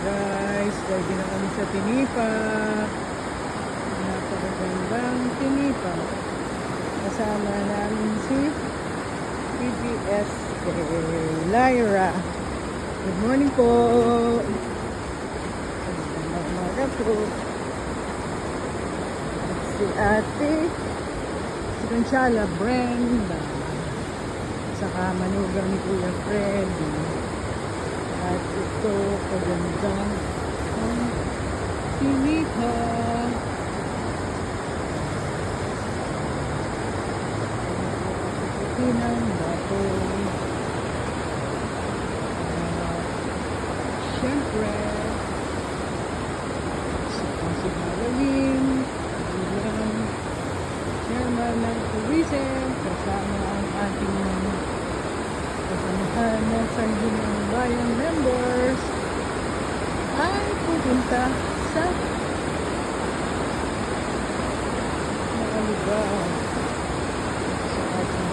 Guys, ready na kami sa Tinipa. Napakagandang Tinipa. Kasama namin si PBS Lyra. Good morning po. Magandang umaga po. Si ate, si Conchala Brenda. Saka manugang ni Kuya Freddy. At ito, kagandang ang Tinipa. Pinang bato. At si si Halloween, bilang chairman ng tourism, kasama ang ating kasamahan ng Sangguniang ay pupunta sa mga lugar sa ating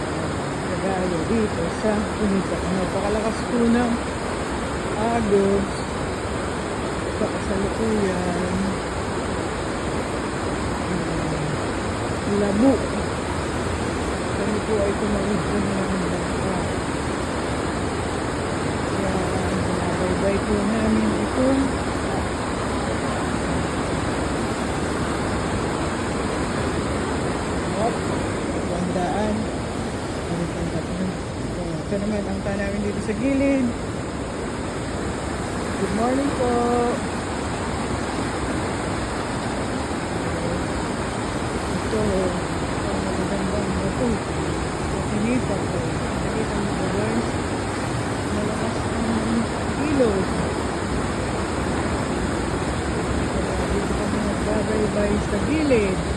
kagaya dito sa Unita. Napakalakas po ng agos sa kasalukuyan. Hmm, Labo. Kami po ay tumawid po ng bangka. Kaya binabaybay po namin itong Ito naman ang pa namin dito sa gilid. Good morning po. Ito, ang magandang bato. Pinita po. Nakita mo ba guys? Malakas ang. Kaya dito kami nagbabaybay sa gilid.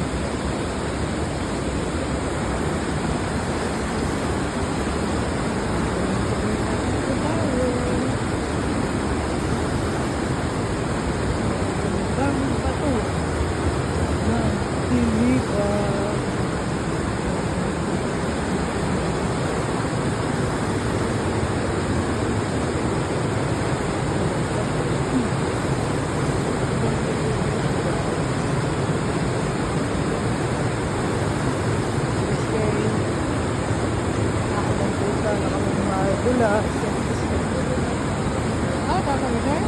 Mabula. Ah, kakamitan?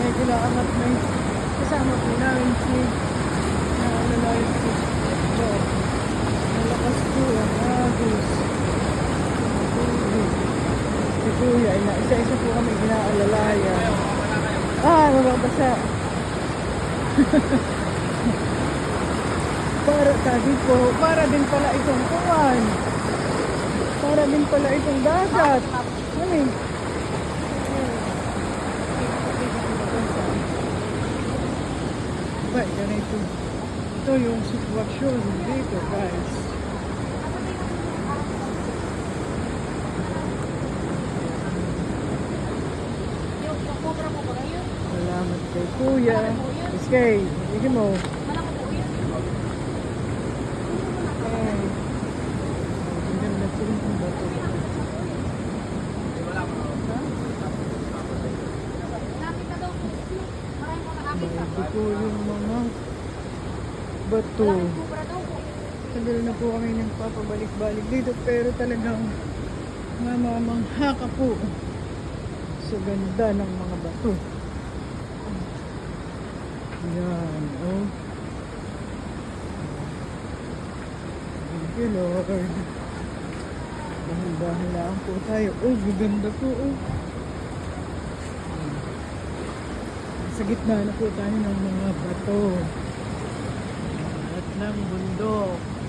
may kailangan at may kasama po namin si na lalay po ito malakas po ang agos. Si kuya ay na isa-isa po kami ginaalalaya ah mababasa para sabi po para din pala itong kuwan para din pala itong dagat ano eh Ba, ganito. Ito yung sitwasyon dito, guys. Salamat kay Kuya. Iskay, hindi mo. Ay. Ang ganda po ng bato. Bago po yung mga bato. Tagal na po kami nagpapabalik-balik dito pero talagang mamamangha ka po sa ganda ng mga bato. Yan, oh. Thank you, Lord. Dahan-dahan lang po tayo. Oh, gaganda po, oh. Sa gitna na po tayo ng mga bato. At ng bundok.